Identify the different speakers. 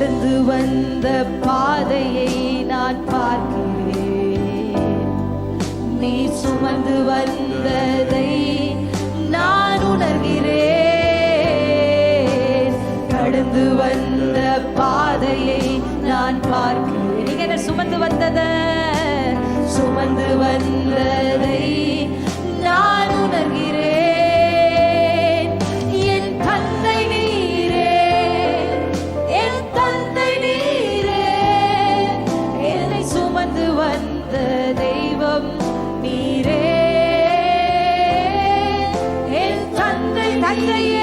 Speaker 1: கடந்து வந்த பாதையை நான் பார்க்கிறேன். நீ சுமந்து வந்ததை நான் உணர்கிறேன். கடந்து வந்த பாதையை நான் பார்க்கிறேன். நீங்க சுமந்து சுமந்து நீரே. என் தந்தை தந்தையே.